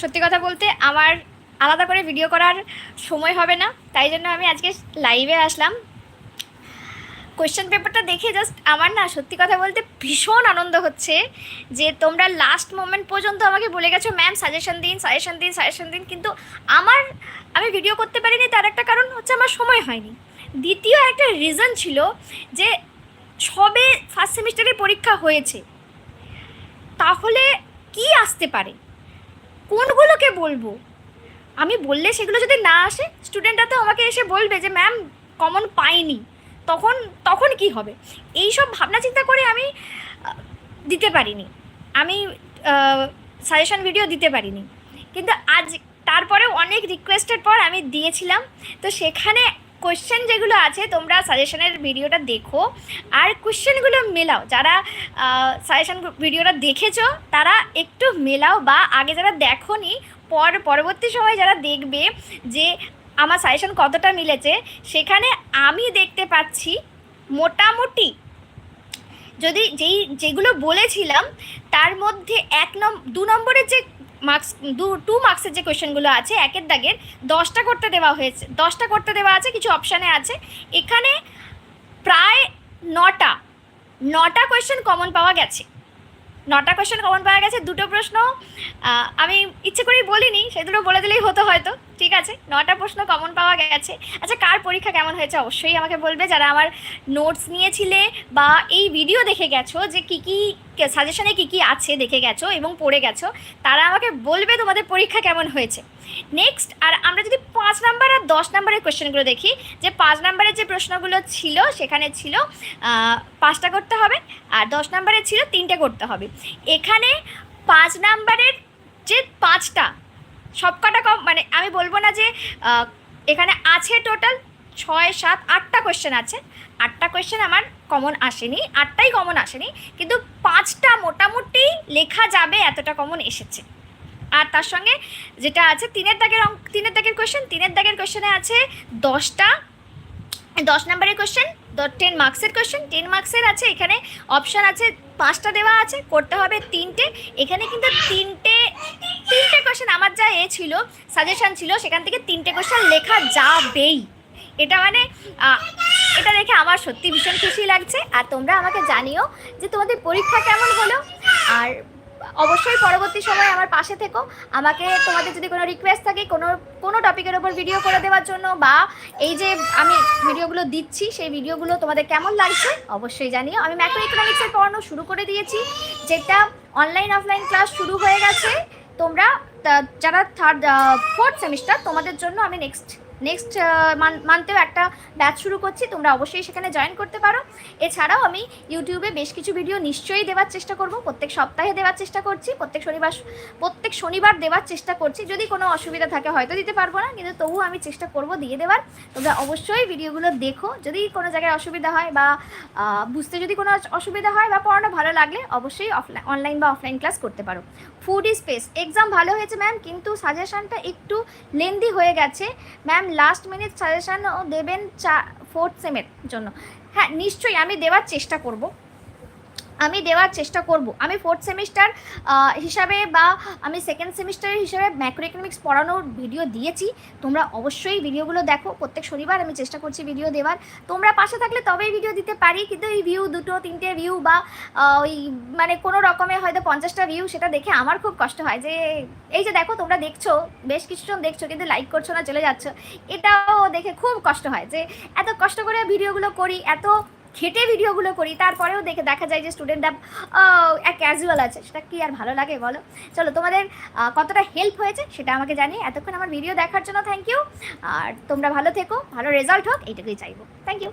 সত্যি কথা বলতে আমার আলাদা করে ভিডিও করার সময় হবে না, তাই জন্য আমি আজকে লাইভে আসলাম। কোয়েশ্চেন পেপারটা দেখে জাস্ট আমার না সত্যি কথা বলতে ভীষণ আনন্দ হচ্ছে যে তোমরা লাস্ট মোমেন্ট পর্যন্ত আমাকে বলে গেছো ম্যাম সাজেশন দিন সাজেশন দিন সাজেশন দিন। কিন্তু আমার, আমি ভিডিও করতে পারিনি, তার একটা কারণ হচ্ছে আমার সময় হয়নি। দ্বিতীয় একটা রিজন ছিল যে সবে ফার্স্ট সেমিস্টারের পরীক্ষা হয়েছে, তাহলে কি আসতে পারে? কোনগুলোকে বলব? আমি বললে সেগুলো যদি না আসে স্টুডেন্টরা তো আমাকে এসে বলবে যে ম্যাম কমন পাইনি। তখন তখন কি হবে? এই সব ভাবনা চিন্তা করে আমি দিতে পারিনি। আমি সাজেশন ভিডিও দিতে পারিনি। কিন্তু আজ, তারপরেও অনেক রিকোয়েস্টের পর আমি দিয়েছিলাম। তো সেখানে কোশ্চেন যেগুলো আছে, তোমরা সাজেশনের ভিডিওটা দেখো। আর কোশ্চেনগুলো মেলাও। যারা সাজেশন ভিডিওটা দেখেছ, তারা একটু মেলাও বা আগে যারা দেখোনি, পর, পরবর্তী সময় যারা দেখবে যে আমার সাজেশন কতটা মিলেছে, সেখানে আমি দেখতে পাচ্ছি মোটামুটি যদি যেই, যেগুলো বলেছিলাম, তার মধ্যে এক নম, দু নম্বরের যে মার্কস দু টু মার্কসের যে কোয়েশ্চেনগুলো আছে, একের দাগের দশটা করতে দেওয়া হয়েছে, দশটা করতে দেওয়া আছে, কিছু অপশানে আছে। এখানে প্রায় নটা নটা কোয়েশ্চেন কমন পাওয়া গেছে। নটা কোয়েশ্চেন কমন পাওয়া গেছে, দুটো প্রশ্ন আমি ইচ্ছে করেই বলিনি সে দুটো বলে দিলেই হতো হয়তো। ঠিক আছে? নটা প্রশ্ন কমন পাওয়া গেছে। আচ্ছা কার পরীক্ষা কেমন হয়েছে? অবশ্যই আমাকে বলবে। যারা আমার নোটস নিয়েছিলে বা এই ভিডিও দেখে গেছো যে কী কী সাজেশনে কী কী আছে দেখে গেছো এবং পড়ে গেছো, তারা আমাকে বলবে তোমাদের পরীক্ষা কেমন হয়েছে। নেক্সট আর আমরা যদি পাঁচ নাম্বার আর দশ নাম্বারের কোয়েশ্চেনগুলো দেখি, যে পাঁচ নাম্বারের যে প্রশ্নগুলো ছিল, সেখানে ছিল পাঁচটা করতে হবে আর দশ নাম্বারের ছিল তিনটে করতে হবে। এখানে পাঁচ নাম্বারের যে পাঁচটা সবকটা কম মানে আমি বলব না যে এখানে আছে টোটাল ছয়, সাত, আটটা কোয়েশ্চেন আছে। আটটা কোয়েশ্চেন আমার কমন আসেনি, আটটাই কমন আসেনি, কিন্তু পাঁচটা মোটামুটি লেখা যাবে এতটা কমন এসেছে। আর তার সঙ্গে যেটা আছে, তিনের দাগের অঙ্ক তিনের দাগের কোয়েশ্চেন তিনের দাগের কোয়েশ্চেনে আছে দশটা। দশ নম্বরের কোয়েশ্চেন টেন মার্কসের কোয়েশ্চেন টেন মার্কসের আছে, এখানে অপশান আছে পাঁচটা দেওয়া আছে, করতে হবে তিনটে। এখানে কিন্তু তিনটে তিনটে কোয়েশ্চেন আমার যা এ ছিল সাজেশন ছিল, সেখান থেকে তিনটে কোয়েশ্চেন লেখা যাবেই। এটা মানে এটা দেখে আমার সত্যি ভীষণ খুশি লাগছে। আর তোমরা আমাকে জানিও যে তোমাদের পরীক্ষা কেমন হলো। আর অবশ্যই পরবর্তী সময় আমার পাশে থেকো। আমাকে তোমাদের যদি কোনো রিকোয়েস্ট থাকে, কোনো কোনো টপিকের ওপর ভিডিও করে দেওয়ার জন্য, বা এই যে আমি ভিডিওগুলো দিচ্ছি, সেই ভিডিওগুলো তোমাদের কেমন লাগছে, অবশ্যই জানিও। আমি ম্যাক্রো ইকোনমিক্সের পড়ানো শুরু করে দিয়েছি, যেটা অনলাইন অফলাইন ক্লাস শুরু হয়ে গেছে। তোমরা যারা থার্ড ফোর্থ সেমিস্টার তোমাদের জন্য আমি নেক্সট নেক্সট মান্থেও একটা ব্যাচ শুরু করছি, তোমরা অবশ্যই সেখানে জয়েন করতে পারো। এছাড়াও আমি ইউটিউবে বেশ কিছু ভিডিও নিশ্চয়ই দেওয়ার চেষ্টা করব, প্রত্যেক সপ্তাহে দেওয়ার চেষ্টা করছি, প্রত্যেক শনিবার প্রত্যেক শনিবার দেওয়ার চেষ্টা করছি, যদি কোনো অসুবিধা থাকে হয়তো দিতে পারব না, কিন্তু তবুও আমি চেষ্টা করব দিয়ে দেওয়ার। তোমরা অবশ্যই ভিডিওগুলো দেখো, যদি কোনো জায়গায় অসুবিধা হয় বা বুঝতে যদি কোনো অসুবিধা হয় বা পড়ানো ভালো লাগলে অবশ্যই অফলাইন অনলাইন বা অফলাইন ক্লাস করতে পারো। ফুড স্পেস এক্সাম ভালো হয়েছে ম্যাম কিন্তু সাজেশনটা একটু লেন্দি হয়ে গেছে। ম্যাম লাস্ট মিনিট সাজেশানও দেবেন চা ফোর্থ সেমের জন্য। হ্যাঁ নিশ্চয়ই আমি দেওয়ার চেষ্টা করব। আমি দেওয়ার চেষ্টা করব। আমি ফোর্থ সেমিস্টার হিসাবে বা আমি সেকেন্ড সেমিস্টারের হিসাবে ম্যাক্রো ইকোনমিক্স পড়ানোর ভিডিও দিয়েছি। তোমরা অবশ্যই ভিডিওগুলো দেখো। প্রত্যেক শনিবার আমি চেষ্টা করছি ভিডিও দেওয়ার। তোমরা পাশে থাকলে তবেই ভিডিও দিতে পারি। কিন্তু এই ভিউ দুটো, তিনটে ভিউ বা ওই মানে কোনো রকমে হয়তো পঞ্চাশটা ভিউ সেটা দেখে আমার খুব কষ্ট হয় যে, এই যে দেখো তোমরা দেখছ, বেশ কিছুজন দেখছ কিন্তু লাইক করছ না, চলে যাচ্ছ। এটাও দেখে খুব কষ্ট হয় যে, এত কষ্ট করে ভিডিওগুলো করি, এত খেটে ভিডিওগুলো করি, তারপরেও দেখে দেখা যায় যে স্টুডেন্টরা এক ক্যাজুয়াল আছে। সেটা কি আর ভালো লাগে বলো? চলো, তোমাদের কতটা হেল্প হয়েছে সেটা আমাকে জানিয়ে এতক্ষণ আমার ভিডিও দেখার জন্য থ্যাংক ইউ আর তোমরা ভালো থেকো, ভালো রেজাল্ট হোক, এইটুকুই চাইব। Thank you